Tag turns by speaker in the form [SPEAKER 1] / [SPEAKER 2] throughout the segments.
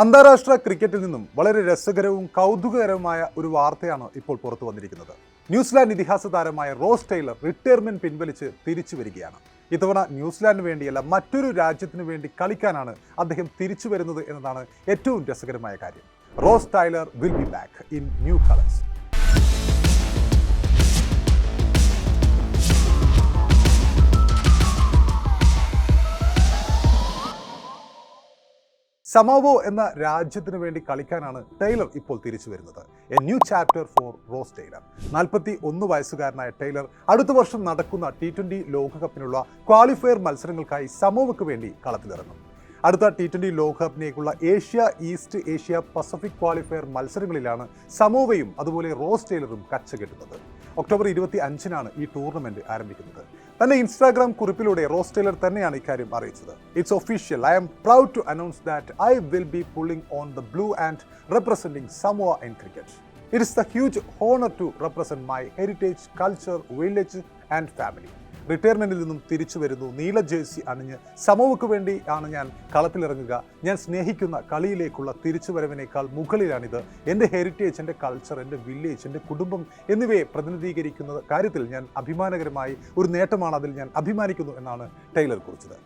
[SPEAKER 1] അന്താരാഷ്ട്ര ക്രിക്കറ്റിൽ നിന്നും വളരെ രസകരവും കൗതുകകരവുമായ ഒരു വാർത്തയാണ് ഇപ്പോൾ പുറത്തു വന്നിരിക്കുന്നത്. ന്യൂസിലാൻഡ് ഇതിഹാസ താരമായ റോസ് ടൈലർ റിട്ടയർമെന്റ് പിൻവലിച്ച് തിരിച്ചു വരികയാണ്. ഇത്തവണ ന്യൂസിലാൻഡിന് വേണ്ടിയല്ല മറ്റൊരു രാജ്യത്തിനു വേണ്ടി കളിക്കാനാണ് അദ്ദേഹം തിരിച്ചു വരുന്നത് എന്നതാണ് ഏറ്റവും രസകരമായ കാര്യം. Rose Taylor will be back in new colours. Samoa എന്ന രാജ്യത്തിന് വേണ്ടി കളിക്കാനാണ് ടൈലർ ഇപ്പോൾ തിരിച്ചു വരുന്നത്. A new chapter for Rose Taylor നാൽപ്പത്തി ഒന്ന് വയസ്സുകാരനായ ടൈലർ അടുത്ത വർഷം നടക്കുന്ന ടി ട്വന്റി ലോകകപ്പിനുള്ള ക്വാളിഫയർ മത്സരങ്ങൾക്കായി സമോവയ്ക്ക് വേണ്ടി കളത്തിലിറങ്ങും. അടുത്ത ടി ട്വന്റി ലോകകപ്പിനേക്കുള്ള Asia East Asia Pacific qualifier മത്സരങ്ങളിലാണ് സമോവയും അതുപോലെ റോസ് ടൈലറും കച്ചകെട്ടുന്നത്. ഒക്ടോബർ ഇരുപത്തി അഞ്ചിനാണ് ഈ ടൂർണമെന്റ് ആരംഭിക്കുന്നത്. തന്റെ ഇൻസ്റ്റാഗ്രാം കുറിപ്പിലൂടെ റോസ് ടൈലർ തന്നെയാണ് ഇക്കാര്യം അറിയിച്ചത്. It's official I am proud to announce that I will be pulling on the blue and representing Samoa in cricket it is the huge honour to represent my heritage culture village and family റിട്ടയർമെന്റിൽ നിന്നും തിരിച്ചു വരുന്നു. നീല jersey അണിഞ്ഞ് സമൂഹക്ക് വേണ്ടി ആണ് ഞാൻ കളത്തിലിറങ്ങുക. ഞാൻ സ്നേഹിക്കുന്ന കളിയിലേക്കുള്ള തിരിച്ചുവരവിനേക്കാൾ മുകളിലാണിത്. എന്റെ ഹെറിറ്റേജ് എന്റെ കൾച്ചർ എന്റെ വില്ലേജ് എന്റെ കുടുംബം എന്നിവയെ പ്രതിനിധീകരിക്കുന്ന കാര്യത്തിൽ ഞാൻ അഭിമാനകരമായി ഒരു നേട്ടമാണ് അതിൽ ഞാൻ അഭിമാനിക്കുന്നു എന്നാണ് ടൈലർ കുറിച്ചത്.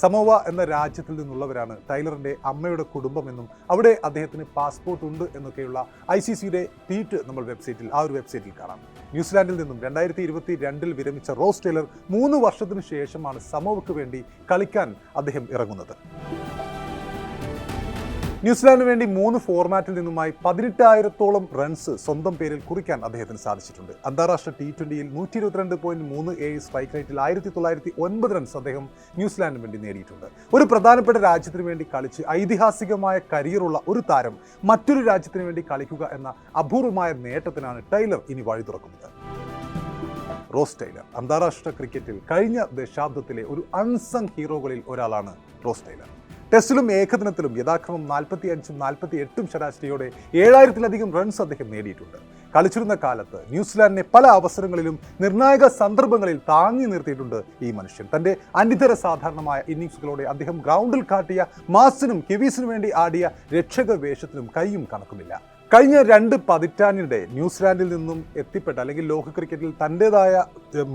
[SPEAKER 1] സമോവ എന്ന രാജ്യത്തിൽ നിന്നുള്ളവരാണ് ടൈലറിന്റെ അമ്മയുടെ കുടുംബമെന്നും അവിടെ അദ്ദേഹത്തിന് പാസ്പോർട്ട് ഉണ്ട് എന്നൊക്കെയുള്ള ഐ സി സിയുടെ ട്വീറ്റ് നമ്മൾ വെബ്സൈറ്റിൽ ആ ഒരു വെബ്സൈറ്റിൽ കാണാം. ന്യൂസിലാൻഡിൽ നിന്നും രണ്ടായിരത്തി ഇരുപത്തി രണ്ടിൽ വിരമിച്ച റോസ് ടൈലർ മൂന്ന് വർഷത്തിനു ശേഷമാണ് സമോവയ്ക്ക് വേണ്ടി കളിക്കാൻ അദ്ദേഹം ഇറങ്ങുന്നത്. ന്യൂസിലാൻഡിന് വേണ്ടി മൂന്ന് ഫോർമാറ്റിൽ നിന്നുമായി പതിനെട്ടായിരത്തോളം റൺസ് സ്വന്തം പേരിൽ കുറിക്കാൻ അദ്ദേഹത്തിന് സാധിച്ചിട്ടുണ്ട്. അന്താരാഷ്ട്ര ടി ട്വന്റിയിൽ നൂറ്റി ഇരുപത്തിരണ്ട് പോയിന്റ് മൂന്ന് ഏഴ് സ്ട്രൈക്ക് റേറ്റിൽ ആയിരത്തി തൊള്ളായിരത്തി ഒൻപത് റൺസ് അദ്ദേഹം ന്യൂസിലാൻഡിന് വേണ്ടി നേടിയിട്ടുണ്ട്. ഒരു പ്രധാനപ്പെട്ട രാജ്യത്തിന് വേണ്ടി കളിച്ച് ഐതിഹാസികമായ കരിയറുള്ള ഒരു താരം മറ്റൊരു രാജ്യത്തിന് വേണ്ടി കളിക്കുക എന്ന അപൂർവമായ നേട്ടത്തിനാണ് ടൈലർ ഇനി വഴി തുറക്കുന്നത്. റോസ് ടൈലർ അന്താരാഷ്ട്ര ക്രിക്കറ്റിൽ കഴിഞ്ഞ ദശാബ്ദത്തിലെ ഒരു അൺസങ് ഹീറോകളിൽ ഒരാളാണ് റോസ് ടൈലർ. ടെസ്റ്റിലും ഏകദിനത്തിലും യഥാക്രമം നാൽപ്പത്തി അഞ്ചും നാൽപ്പത്തി എട്ടും ശരാശരിയോടെ ഏഴായിരത്തിലധികം റൺസ് അദ്ദേഹം നേടിയിട്ടുണ്ട്. കളിച്ചിരുന്ന കാലത്ത് ന്യൂസിലാൻഡിനെ പല അവസരങ്ങളിലും നിർണായക സന്ദർഭങ്ങളിൽ താങ്ങി നിർത്തിയിട്ടുണ്ട് ഈ മനുഷ്യൻ. തന്റെ അനിതര സാധാരണമായ ഇന്നിംഗ്സുകളോടെ അദ്ദേഹം ഗ്രൗണ്ടിൽ കാട്ടിയ മാസിനും കെവീസിനു വേണ്ടി ആടിയ രക്ഷക വേഷത്തിനും കൈയും കണക്കുമില്ല. കഴിഞ്ഞ രണ്ട് പതിറ്റാണ്ടിനിടെ ന്യൂസിലാൻഡിൽ നിന്നും എത്തിപ്പെട്ട അല്ലെങ്കിൽ ലോക ക്രിക്കറ്റിൽ തന്റെതായ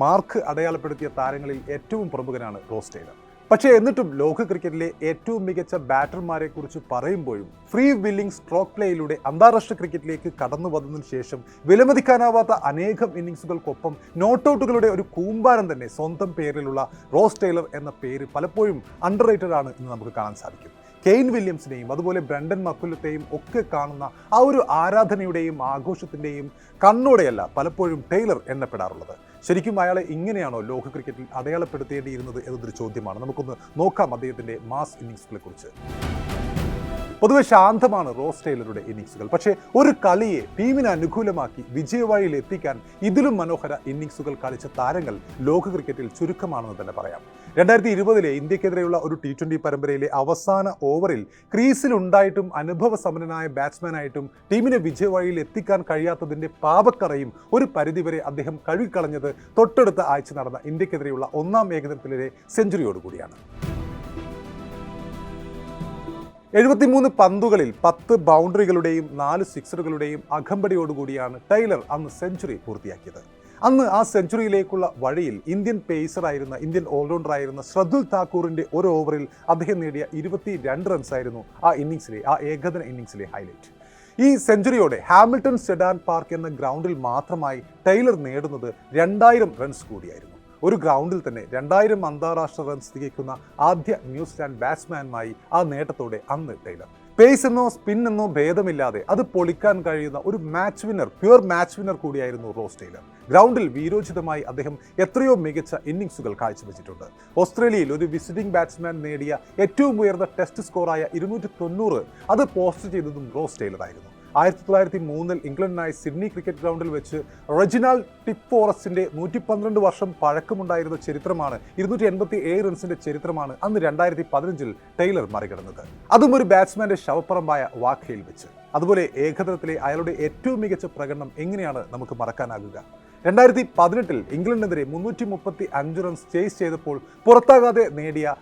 [SPEAKER 1] മാർക്ക് അടയാളപ്പെടുത്തിയ താരങ്ങളിൽ ഏറ്റവും പ്രമുഖനാണ് റോസ് ടൈലർ. പക്ഷേ എന്നിട്ടും ലോക ക്രിക്കറ്റിലെ ഏറ്റവും മികച്ച ബാറ്റർമാരെ കുറിച്ച് പറയുമ്പോഴും ഫ്രീ വില്ലിംഗ് സ്ട്രോക്ക് പ്ലേയിലൂടെ അന്താരാഷ്ട്ര ക്രിക്കറ്റിലേക്ക് കടന്നു വന്നതിനു ശേഷം വിലമതിക്കാനാവാത്ത അനേകം ഇന്നിങ്സുകൾക്കൊപ്പം നോട്ടൗട്ടുകളുടെ ഒരു കൂമ്പാരം തന്നെ സ്വന്തം പേരിലുള്ള റോസ് ടൈലർ എന്ന പേര് പലപ്പോഴും അണ്ടർ റേറ്റഡ് ആണ് എന്ന് നമുക്ക് കാണാൻ സാധിക്കും. കെയ്ൻ വില്യംസിനെയും അതുപോലെ ബ്രണ്ടൻ മക്കുലത്തെയും ഒക്കെ കാണുന്ന ആ ഒരു ആരാധനയുടെയും ആഘോഷത്തിന്റെയും കണ്ണോടെയല്ല പലപ്പോഴും ടൈലർ എണ്ണപ്പെടാറുള്ളത്. ശരിക്കും അയാളെ ഇങ്ങനെയാണോ ലോക ക്രിക്കറ്റിൽ അടയാളപ്പെടുത്തേണ്ടിയിരുന്നത് എന്നതൊരു ചോദ്യമാണ്. നമുക്കൊന്ന് നോക്കാം അദ്ദേഹത്തിന്റെ മാസ് ഇന്നിങ്സുകളെ കുറിച്ച് പൊതുവെ ശാന്തമാണ് റോസ് ടൈലറുടെ ഇന്നിങ്സുകൾ. പക്ഷേ ഒരു കളിയെ ടീമിന് അനുകൂലമാക്കി വിജയവാഴിയിൽ എത്തിക്കാൻ ഇതിലും മനോഹര ഇന്നിങ്സുകൾ കളിച്ച താരങ്ങൾ ലോക ക്രിക്കറ്റിൽ ചുരുക്കമാണെന്ന് തന്നെ പറയാം. രണ്ടായിരത്തി ഇരുപതിലെ ഇന്ത്യക്കെതിരെയുള്ള ഒരു ടി ട്വന്റി പരമ്പരയിലെ അവസാന ഓവറിൽ ക്രീസിലുണ്ടായിട്ടും അനുഭവ സമ്പന്നനായ ബാറ്റ്സ്മാനായിട്ടും ടീമിനെ വിജയവഴിയിൽ എത്തിക്കാൻ കഴിയാത്തതിന്റെ പാപക്കറയും ഒരു പരിധിവരെ അദ്ദേഹം കഴുകിക്കളഞ്ഞത് തൊട്ടടുത്ത ആഴ്ച നടന്ന ഇന്ത്യക്കെതിരെയുള്ള ഒന്നാം ഏകദിനത്തിലെ സെഞ്ചുറിയോടുകൂടിയാണ് എഴുപത്തിമൂന്ന് പന്തുകളിൽ പത്ത് ബൗണ്ടറികളുടെയും നാല് സിക്സറുകളുടെയും അകമ്പടിയോടുകൂടിയാണ് ടൈലർ അന്ന് സെഞ്ചുറി പൂർത്തിയാക്കിയത്. അന്ന് ആ സെഞ്ചുറിയിലേക്കുള്ള വഴിയിൽ ഇന്ത്യൻ പേസറായിരുന്ന ഇന്ത്യൻ ഓൾറൗണ്ടറായിരുന്ന ശ്രദ്ധുൽ താക്കൂറിന്റെ ഒരു ഓവറിൽ അദ്ദേഹം നേടിയ ഇരുപത്തി രണ്ട് റൺസായിരുന്നു ആ ഇന്നിങ്സിലെ ആ ഏകദിന ഇന്നിങ്സിലെ ഹൈലൈറ്റ് ഈ സെഞ്ചുറിയോടെ ഹാമിൽട്ടൺ സെഡാൻ പാർക്ക് എന്ന ഗ്രൗണ്ടിൽ മാത്രമായി ടൈലർ നേടുന്നത് രണ്ടായിരം റൺസ് കൂടിയായിരുന്നു. ഒരു ഗ്രൗണ്ടിൽ തന്നെ രണ്ടായിരം അന്താരാഷ്ട്ര റൺസ് തികയ്ക്കുന്ന ആദ്യ ന്യൂസിലാൻഡ് ബാറ്റ്സ്മാനുമായി ആ നേട്ടത്തോടെ അന്ന് ടൈലർ. പേസ് എന്നോ സ്പിൻ എന്നോ ഭേദമില്ലാതെ അത് പൊളിക്കാൻ കഴിയുന്ന ഒരു match winner pure match winner കൂടിയായിരുന്നു റോസ് ടൈലർ ഗ്രൗണ്ടിൽ വീരോചിതമായി അദ്ദേഹം എത്രയോ മികച്ച ഇന്നിങ്സുകൾ കാഴ്ചവെച്ചിട്ടുണ്ട്. ഓസ്ട്രേലിയയിൽ ഒരു വിസിറ്റിംഗ് ബാറ്റ്സ്മാൻ നേടിയ ഏറ്റവും ഉയർന്ന ടെസ്റ്റ് സ്കോറായ ഇരുന്നൂറ്റി തൊണ്ണൂറ് അത് പോസ്റ്റ് ചെയ്തതും റോസ് ടൈലർ ആയിരുന്നു ആയിരത്തി തൊള്ളായിരത്തി മൂന്നിൽ ഇംഗ്ലണ്ടിനായി സിഡ്നി ക്രിക്കറ്റ് ഗ്രൗണ്ടിൽ വെച്ച് റെജിനാൽ ടിപ്പ് ഫോറസ്റ്റിന്റെ നൂറ്റി പന്ത്രണ്ട് വർഷം പഴക്കമുണ്ടായിരുന്ന ചരിത്രമാണ് ഇരുന്നൂറ്റി എൺപത്തി ഏഴ് റൺസിന്റെ ചരിത്രമാണ് അന്ന് രണ്ടായിരത്തി പതിനഞ്ചിൽ ടൈലർ മറികടന്നത്. അതും ഒരു ബാറ്റ്സ്മാന്റെ ശവപ്പറമ്പായ വാഖയിൽ വെച്ച്. അതുപോലെ ഏകദിനത്തിലെ അയാളുടെ ഏറ്റവും മികച്ച പ്രകടനം എങ്ങനെയാണ് നമുക്ക് മറക്കാനാകുക? രണ്ടായിരത്തി പതിനെട്ടിൽ ഇംഗ്ലണ്ടിനെതിരെ മുന്നൂറ്റി മുപ്പത്തി അഞ്ച് റൺസ് ചേസ് ചെയ്തപ്പോൾ പുറത്താകാതെ നേടിയ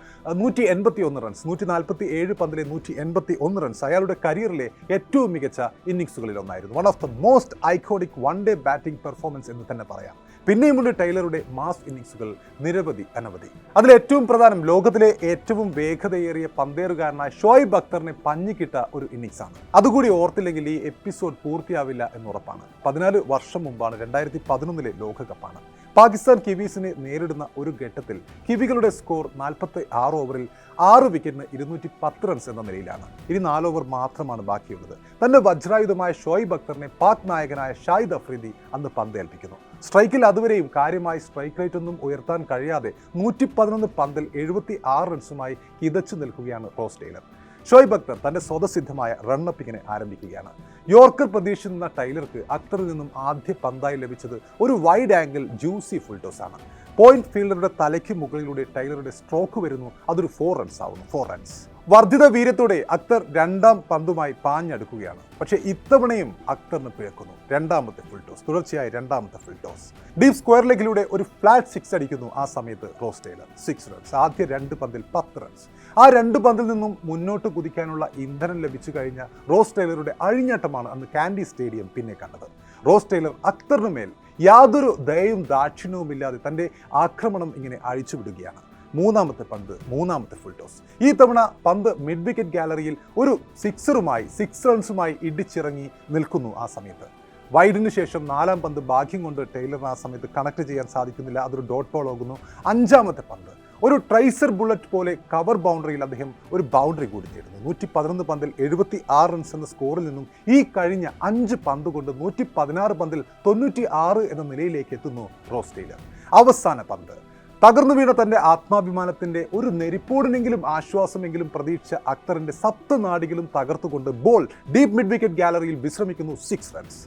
[SPEAKER 1] നൂറ്റി എൺപത്തി ഒന്ന് റൺസ് നൂറ്റി നാൽപ്പത്തി ഏഴ് പന്തിലെ നൂറ്റി എൺപത്തി ഒന്ന് റൺസ് അയാളുടെ കരിയറിലെ ഏറ്റവും മികച്ച ഇന്നിങ്സുകളിൽ ഒന്നായിരുന്നു one of the most iconic one day batting performance എന്ന് തന്നെ പറയാം. പിന്നെയുമുണ്ട് ടൈലറുടെ മാസ് ഇന്നിങ്സുകൾ നിരവധി അനവധി. അതിൽ ഏറ്റവും പ്രധാനം ലോകത്തിലെ ഏറ്റവും വേഗതയേറിയ പന്തേറുകാരനായ ഷോയിബ് അക്തറിനെ പഞ്ഞിക്കിട്ട ഒരു ഇന്നിങ്സ് ആണ് അതുകൂടി ഓർത്തില്ലെങ്കിൽ ഈ എപ്പിസോഡ് പൂർത്തിയാവില്ല എന്നുറപ്പാണ് പതിനാല് വർഷം മുമ്പാണ് രണ്ടായിരത്തി പതിനൊന്നിലെ ലോകകപ്പാണ്. പാകിസ്ഥാൻ കിവീസിനെ നേരിടുന്ന ഒരു ഘട്ടത്തിൽ കിവികളുടെ സ്കോർ നാൽപ്പത്തി ആറ് ഓവറിൽ ആറ് വിക്കറ്റിന് ഇരുന്നൂറ്റി പത്ത് റൺസ് എന്ന നിലയിലാണ്. ഇനി നാല് ഓവർ മാത്രമാണ് ബാക്കിയുള്ളത്. തന്റെ വജ്രായുധമായ ഷോയിബ് അക്തറിനെ പാക് നായകനായ ഷാഹിദ് അഫ്രീദി അന്ന് പന്തേൽപ്പിക്കുന്നു സ്ട്രൈക്കിൽ അതുവരെയും കാര്യമായി സ്ട്രൈക്ക് റേറ്റ് ഒന്നും ഉയർത്താൻ കഴിയാതെ നൂറ്റി പതിനൊന്ന് പന്തിൽ എഴുപത്തി ആറ് റൺസുമായി കിതച്ചു നിൽക്കുകയാണ് റോസ് ടൈലർ ഷോയിബ് അക്തർ തന്റെ സ്വതസിദ്ധമായ റണ്ണപ്പിങ്ങിനെ ആരംഭിക്കുകയാണ്. യോർക്കർ പ്രതീക്ഷിക്കുന്ന ടൈലർക്ക് അക്തറിൽ നിന്നും ആദ്യ പന്തായി ലഭിച്ചത് ഒരു wide angle juicy full toss ആണ് പോയിന്റ് ഫീൽഡറുടെ തലയ്ക്ക് മുകളിലൂടെ ടൈലറുടെ സ്ട്രോക്ക് വരുന്നു. അതൊരു ഫോർ റൺസ് ആവുന്നു. ഫോർ റൺസ് വർദ്ധിത വീര്യത്തോടെ അക്തർ രണ്ടാം പന്തുമായി പാഞ്ഞടുക്കുകയാണ്. പക്ഷേ ഇത്തവണയും അക്തറിന് പിഴക്കുന്നു. രണ്ടാമത്തെ ഫുൾ ടോസ് തുടർച്ചയായി രണ്ടാമത്തെ ഫുൾ ടോസ് ഡീപ് സ്ക്വയർ ലെഗിലൂടെ ഒരു ഫ്ലാറ്റ് സിക്സ് അടിക്കുന്നു ആ സമയത്ത് റോസ് ടൈലർ. സിക്സ് റൺസ് ആദ്യ രണ്ട് പന്തിൽ പത്ത് റൺസ് ആ രണ്ട് പന്തിൽ നിന്നും മുന്നോട്ട് കുതിക്കാനുള്ള ഇന്ധനം ലഭിച്ചു കഴിഞ്ഞ റോസ് ടൈലറുടെ അഴിഞ്ഞാട്ടമാണ് അന്ന് കാൻഡി സ്റ്റേഡിയം പിന്നെ കണ്ടത്. റോസ് ടൈലർ അക്തറിന് മേൽ യാതൊരു ദയയും ദാക്ഷിണ്യവുമില്ലാതെ തന്റെ ആക്രമണം ഇങ്ങനെ അഴിച്ചുവിടുകയാണ്. മൂന്നാമത്തെ പന്ത് മൂന്നാമത്തെ ഫുൾ ടോസ് ഈ തവണ പന്ത് മിഡ് വിക്കറ്റ് ഗാലറിയിൽ ഒരു സിക്സറുമായി സിക്സ് റൺസുമായി ഇടിച്ചിറങ്ങി നിൽക്കുന്നു ആ സമയത്ത്. വൈഡിന് ശേഷം നാലാം പന്ത് ഭാഗ്യം കൊണ്ട് ടൈലറിന് ആ സമയത്ത് കണക്ട് ചെയ്യാൻ സാധിക്കുന്നില്ല. അതൊരു ഡോട്ട് ബോൾ ആകുന്നു. അഞ്ചാമത്തെ പന്ത്. ഒരു ട്രൈസർ ബുള്ളറ്റ് പോലെ കവർ ബൗണ്ടറിയിൽ അദ്ദേഹം ഒരു ബൗണ്ടറി കൂടി നേടുന്നു. നൂറ്റി പതിനൊന്ന് പന്തിൽ എഴുപത്തി ആറ് റൺസ് എന്ന സ്കോറിൽ നിന്നും ഈ കഴിഞ്ഞ അഞ്ച് പന്ത് കൊണ്ട് നൂറ്റി പതിനാറ് പന്തിൽ തൊണ്ണൂറ്റി ആറ് എന്ന നിലയിലേക്ക് എത്തുന്നു റോസ് ടൈലർ. അവസാന പന്ത്. തകർന്നു വീണ തന്റെ ആത്മാഭിമാനത്തിന്റെ ഒരു നെരിപ്പോടിനെങ്കിലും ആശ്വാസമെങ്കിലും പ്രതീക്ഷ അക്തറിന്റെ സപ്ത നാടികളും തകർത്തുകൊണ്ട് ബോൾ ഡീപ് മിഡ് വിക്കറ്റ് ഗാലറിയിൽ വിശ്രമിക്കുന്നു six runs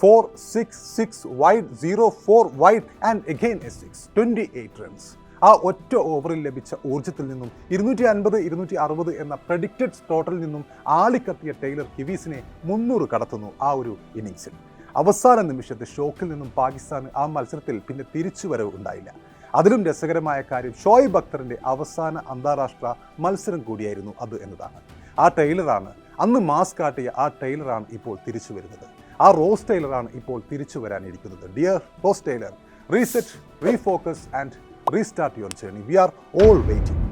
[SPEAKER 1] four six six wide zero four wide and again a six twenty eight runs ആ ഒറ്റ ഓവറിൽ ലഭിച്ച ഊർജത്തിൽ നിന്നും ഇരുന്നൂറ്റി അൻപത് ഇരുന്നൂറ്റി അറുപത് എന്ന പ്രഡിക്റ്റഡ് ടോട്ടലിൽ നിന്നും ആളിക്കത്തിയ ടൈലർ കിവീസിനെ മുന്നൂറ് കടത്തുന്നു ആ ഒരു ഇന്നിങ്സിൽ അവസാന നിമിഷത്തെ ഷോക്കിൽ നിന്നും പാകിസ്ഥാന് ആ മത്സരത്തിൽ പിന്നെ തിരിച്ചുവരവ് ഉണ്ടായില്ല. അതിലും രസകരമായ കാര്യം ഷോയിബ് അക്തറിന്റെ അവസാന അന്താരാഷ്ട്ര മത്സരം കൂടിയായിരുന്നു അത് എന്നതാണ്. ആ ടൈലറാണ് അന്ന് മാസ് കാട്ടിയ ആ ടൈലറാണ് ഇപ്പോൾ തിരിച്ചു വരുന്നത്. ആ റോസ് ടൈലറാണ് ഇപ്പോൾ തിരിച്ചു വരാനിരിക്കുന്നത്. Dear Rose Taylor reset refocus and restart your journey we are all waiting